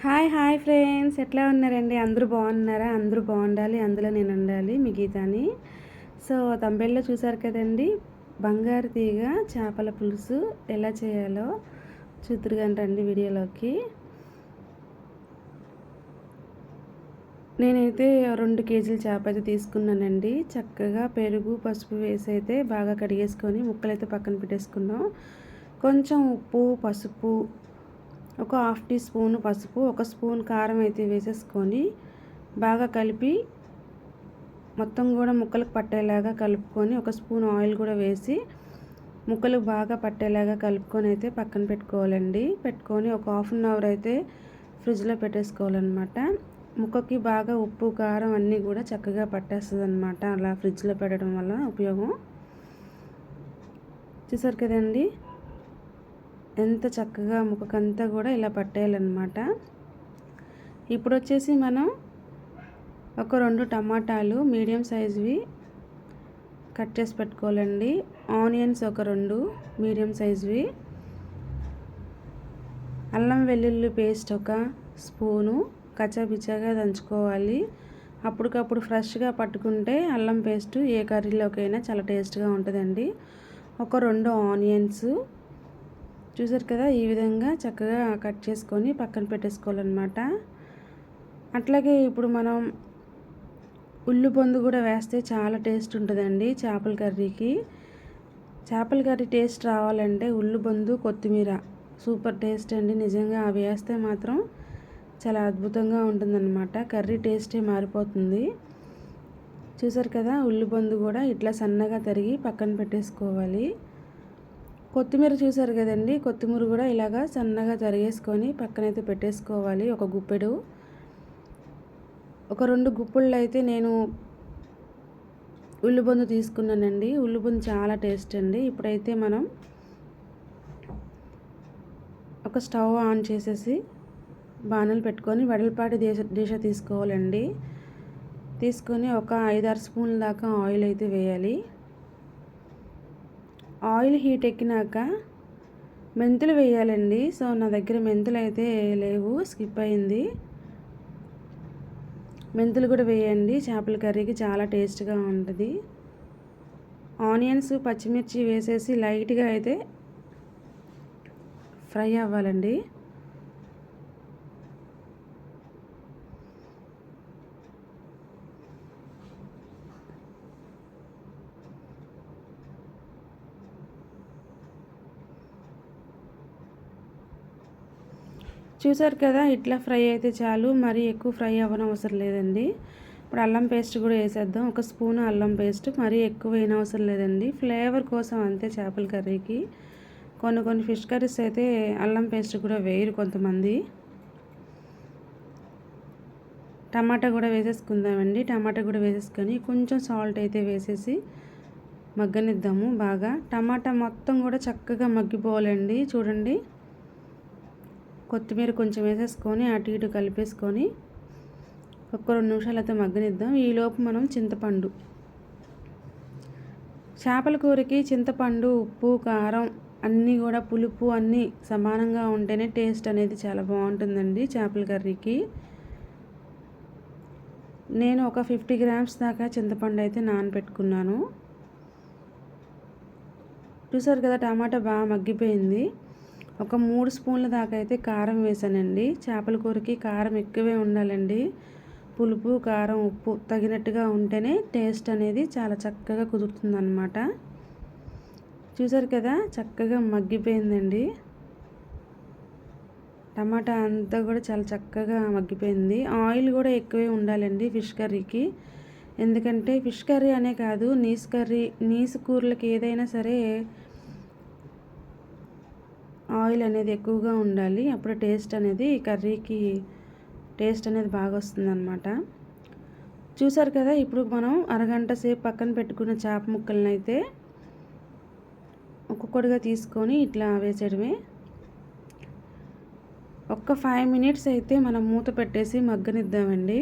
Hi hi friends. ఎట్లా ఉన్నారండి? అందరూ బాగున్నారా? అందరూ బాగుండాలి. అందులో నేను ఉండాలి. మీ గీతాని సో తంబెల్లో చూసారు కదండి. బంగారు తీగ చేపల పులుసు ఎలా చేయాలో చూతురుగాని రండి వీడియోలోకి. నేనైతే రెండు కేజీల చేప అయితే తీసుకున్నానండి. చక్కగా పెరుగు పసుపు వేసి అయితే బాగా కడిగేసుకొని ముక్కలైతే పక్కన పెట్టేసుకున్నాం. కొంచెం ఉప్పు పసుపు ఒక హాఫ్ టీ స్పూన్ పసుపు ఒక స్పూన్ కారం అయితే వేసేసుకొని బాగా కలిపి మొత్తం కూడా ముక్కలకు పట్టేలాగా కలుపుకొని ఒక స్పూన్ ఆయిల్ కూడా వేసి ముక్కలు బాగా పట్టేలాగా కలుపుకొని అయితే పక్కన పెట్టుకోవాలండి. పెట్టుకొని ఒక హాఫ్ అన్ అవర్ అయితే ఫ్రిడ్జ్లో పెట్టేసుకోవాలన్నమాట. ముక్కకి బాగా ఉప్పు కారం అన్నీ కూడా చక్కగా పట్టేస్తుంది అనమాట అలా ఫ్రిడ్జ్లో పెట్టడం వల్ల ఉపయోగం. చూసారు కదండి? ఎంత చక్కగా ముఖకంతా కూడా ఇలా పట్టేయాలన్నమాట. ఇప్పుడు వచ్చేసి మనం ఒక రెండు టమాటాలు మీడియం సైజువి కట్ చేసి పెట్టుకోవాలండి. ఆనియన్స్ ఒక రెండు మీడియం సైజువి. అల్లం వెల్లుల్లి పేస్ట్ ఒక స్పూను కచ్చాపిచ్చాగా దంచుకోవాలి. అప్పటికప్పుడు ఫ్రెష్గా పట్టుకుంటే అల్లం పేస్ట్ ఏ కర్రీలోకైనా చాలా టేస్ట్గా ఉంటుందండి. ఒక రెండు ఆనియన్స్ చూసారు కదా ఈ విధంగా చక్కగా కట్ చేసుకొని పక్కన పెట్టేసుకోవాలన్నమాట. అట్లాగే ఇప్పుడు మనం ఉల్లి పొందు కూడా వేస్తే చాలా టేస్ట్ ఉంటుందండి చేపల కర్రీకి. చేపల కర్రీ టేస్ట్ రావాలంటే ఉల్లు పొందు కొత్తిమీర సూపర్ టేస్ట్ అండి. నిజంగా అవి వేస్తే మాత్రం చాలా అద్భుతంగా ఉంటుందన్నమాట. కర్రీ టేస్టే మారిపోతుంది. చూసారు కదా ఉల్లిపొందు కూడా ఇట్లా సన్నగా తరిగి పక్కన పెట్టేసుకోవాలి. కొత్తిమీర చూసారు కదండి? కొత్తిమీర కూడా ఇలాగా సన్నగా తరిగేసుకొని పక్కనైతే పెట్టేసుకోవాలి. ఒక గుప్పెడు. ఒక రెండు గుప్పుళ్ళు అయితే నేను ఉల్లిబొందు తీసుకున్నానండి. ఉల్లిబొందు చాలా టేస్ట్ అండి. ఇప్పుడైతే మనం ఒక స్టవ్ ఆన్ చేసేసి బాణలు పెట్టుకొని వెడల్పాటి దేశ దేశ తీసుకోవాలండి. తీసుకొని ఒక ఐదారు స్పూన్ల దాకా ఆయిల్ అయితే వేయాలి. ఆయిల్ హీట్ ఎక్కినాక మెంతులు వేయాలండి. సో నా దగ్గర మెంతులు అయితే లేవు స్కిప్ అయింది. మెంతులు కూడా వేయండి. చేపల కర్రీకి చాలా టేస్ట్గా ఉంటుంది. ఆనియన్స్ పచ్చిమిర్చి వేసేసి లైట్గా అయితే ఫ్రై అవ్వాలండి. చూసారు కదా ఇట్లా ఫ్రై అయితే చాలు మరీ ఎక్కువ ఫ్రై అవ్వనవసరం లేదండి. ఇప్పుడు అల్లం పేస్ట్ కూడా వేసేద్దాం. ఒక స్పూన్ అల్లం పేస్ట్ మరీ ఎక్కువ వేయనవసరం లేదండి. ఫ్లేవర్ కోసం అంతే చేపల కర్రీకి. కొన్ని కొన్ని ఫిష్ కర్రీస్ అయితే అల్లం పేస్ట్ కూడా వేయరు కొంతమంది. టమాటా కూడా వేసేసుకుందామండి. టమాటా కూడా వేసేసుకొని కొంచెం సాల్ట్ అయితే వేసేసి మగ్గనిద్దాము బాగా. టమాటా మొత్తం కూడా చక్కగా మగ్గిపోవాలండి. చూడండి. కొత్తిమీర కొంచెం వేసేసుకొని అటు ఇటు కలిపేసుకొని ఒక్క రెండు నిమిషాలు అయితే మగ్గనిద్దాం ఈలోపు మనం చింతపండు. చేపల కూరకి చింతపండు ఉప్పు కారం అన్నీ కూడా పులుపు అన్నీ సమానంగా ఉంటేనే టేస్ట్ అనేది చాలా బాగుంటుందండి చేపల కర్రీకి. నేను ఒక ఫిఫ్టీ గ్రామ్స్ దాకా చింతపండు అయితే నానబెట్టుకున్నాను. చూసారు కదా టమాటా బాగా మగ్గిపోయింది. ఒక మూడు స్పూన్ల దాకా అయితే కారం వేసానండి. చేపల కూరకి కారం ఎక్కువే ఉండాలండి. పులుపు కారం ఉప్పు తగినట్టుగా ఉంటేనే టేస్ట్ అనేది చాలా చక్కగా కుదురుతుందన్నమాట. చూసారు కదా చక్కగా మగ్గిపోయిందండి. టమాటా అంతా కూడా చాలా చక్కగా మగ్గిపోయింది. ఆయిల్ కూడా ఎక్కువే ఉండాలండి ఫిష్ కర్రీకి. ఎందుకంటే ఫిష్ కర్రీ అనే కాదు నీసు కర్రీ నీసు కూరలకి ఏదైనా సరే ఆయిల్ అనేది ఎక్కువగా ఉండాలి. అప్పుడు టేస్ట్ అనేది కర్రీకి టేస్ట్ అనేది బాగా వస్తుంది అనమాట చూసారు కదా ఇప్పుడు మనం అరగంట సేపు పక్కన పెట్టుకున్న చేప ముక్కలను అయితే ఒక్కొక్కటిగా తీసుకొని ఇట్లా వేసేయడమే. ఒక్క ఫైవ్ మినిట్స్ అయితే మనం మూత పెట్టేసి మగ్గనిద్దామండి.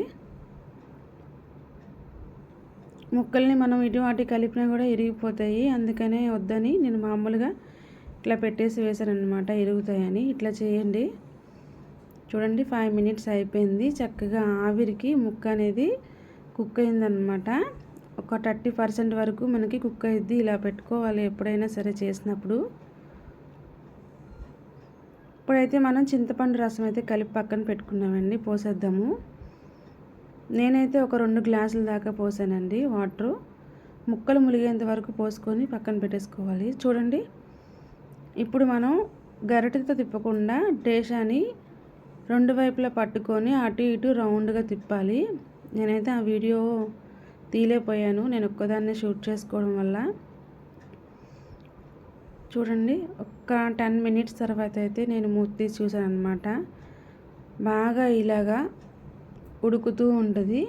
ముక్కల్ని మనం ఇటు అటు కలిపినా కూడా ఇరిగిపోతాయి. అందుకనే వద్దని నేను మామూలుగా ఇట్లా పెట్టేసి వేసారనమాట ఇరుగుతాయని ఇట్లా చేయండి. చూడండి ఫైవ్ మినిట్స్ అయిపోయింది. చక్కగా ఆవిరికి ముక్క అనేది కుక్ అయిందనమాట ఒక థర్టీ పర్సెంట్ వరకు మనకి కుక్ అయింది ఇలా పెట్టుకోవాలి ఎప్పుడైనా సరే చేసినప్పుడు. ఇప్పుడైతే మనం చింతపండు రసం అయితే కలిపి పక్కన పెట్టుకున్నామండి పోసేద్దాము. నేనైతే ఒక రెండు గ్లాసుల దాకా పోసానండి వాటరు. ముక్కలు ములిగేంత వరకు పోసుకొని పక్కన పెట్టేసుకోవాలి. చూడండి ఇప్పుడు మనం గరిటెతో తిప్పకుండా డేషాని రెండు వైపులా పట్టుకొని అటు ఇటు రౌండ్గా తిప్పాలి. నేనైతే ఆ వీడియో తీలేపోయాను నేను ఒక్కదాన్నే షూట్ చేసుకోవడం వల్ల. చూడండి ఒక్క టెన్ మినిట్స్ తర్వాత అయితే నేను మూర్తి చూసాను అనమాట బాగా ఇలాగా ఉడుకుతూ ఉంటుంది.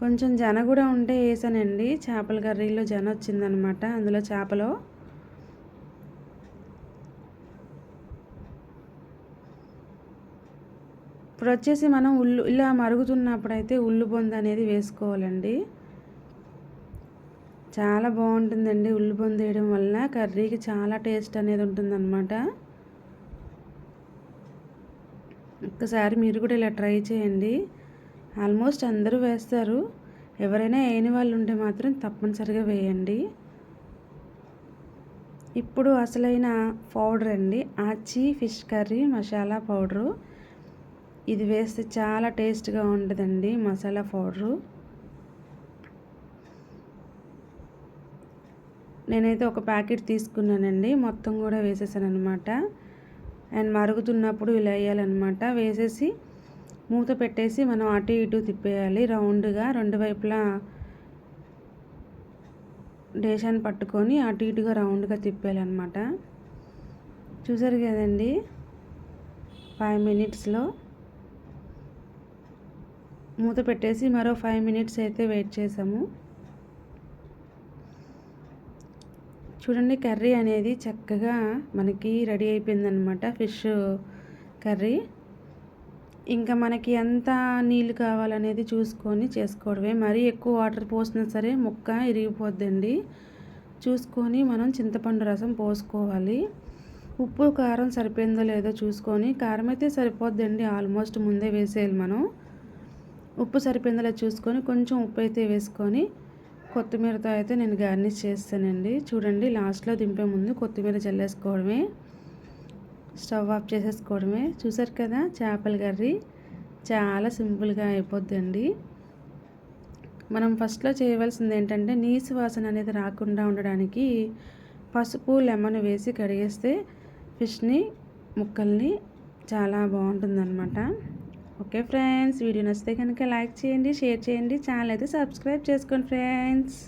కొంచెం జన కూడా ఉంటే వేసానండి. చేపల కర్రీలో జన వచ్చిందనమాట. అందులో చేపలో ఇప్పుడు వచ్చేసి మనం ఉల్లు ఇలా మరుగుతున్నప్పుడు అయితే ఉల్లు బొంద అనేది వేసుకోవాలండి. చాలా బాగుంటుందండి ఉల్లి బొంద వేయడం వల్ల. కర్రీకి చాలా టేస్ట్ అనేది ఉంటుందన్నమాట ఒక్కసారి మీరు కూడా ఇలా ట్రై చేయండి. ఆల్మోస్ట్ అందరూ వేస్తారు. ఎవరైనా వేయని వాళ్ళు ఉంటే మాత్రం తప్పనిసరిగా వేయండి. ఇప్పుడు అసలైన పౌడర్ అండి. ఆచి ఫిష్ కర్రీ మసాలా పౌడరు. ఇది వేస్తే చాలా టేస్ట్గా ఉంటుందండి మసాలా పౌడరు. నేనైతే ఒక ప్యాకెట్ తీసుకున్నానండి. మొత్తం కూడా వేసేసాను అనమాట అండ్ మరుగుతున్నప్పుడు ఇలా వేయాలన్నమాట. వేసేసి మూత పెట్టేసి మనం అటు ఇటు తిప్పేయాలి. రౌండ్గా రెండు వైపులా డేషాన్ని పట్టుకొని అటు ఇటుగా రౌండ్గా తిప్పేయాలన్నమాట. చూసారు కదండి? ఫైవ్ మినిట్స్లో మూత పెట్టేసి మరో ఫైవ్ మినిట్స్ అయితే వెయిట్ చేసాము. చూడండి కర్రీ అనేది చక్కగా మనకి రెడీ అయిపోయిందనమాట ఫిష్ కర్రీ. ఇంకా మనకి ఎంత నీళ్ళు కావాలనేది చూసుకొని చేసుకోవడమే. మరీ ఎక్కువ వాటర్ పోసినా సరే ముక్క ఇరిగిపోద్దండి. చూసుకొని మనం చింతపండు రసం పోసుకోవాలి. ఉప్పు కారం సరిపోయిందో లేదో చూసుకొని కారం అయితే సరిపోద్దండి. ఆల్మోస్ట్ ముందే వేసేయాలి మనం. ఉప్పు సరిపోయిందో లేదో చూసుకొని కొంచెం ఉప్పు అయితే వేసుకొని కొత్తిమీరతో అయితే నేను గార్నిష్ చేస్తానండి. చూడండి లాస్ట్లో దింపే ముందు కొత్తిమీర చల్లేసుకోవడమే. స్టవ్ ఆఫ్ చేసేసుకోవడమే. చూసారు కదా చేపల కర్రీ చాలా సింపుల్గా అయిపోద్దండి. మనం ఫస్ట్లో చేయవలసింది ఏంటంటే నీసు వాసన అనేది రాకుండా ఉండడానికి పసుపు లెమన్ వేసి కడిగేస్తే ఫిష్ని ముక్కల్ని చాలా బాగుంటుందన్నమాట. ఓకే ఫ్రెండ్స్ వీడియో నచ్చితే కనుక లైక్ చేయండి షేర్ చేయండి ఛానల్ అయితే సబ్స్క్రైబ్ చేసుకోండి ఫ్రెండ్స్.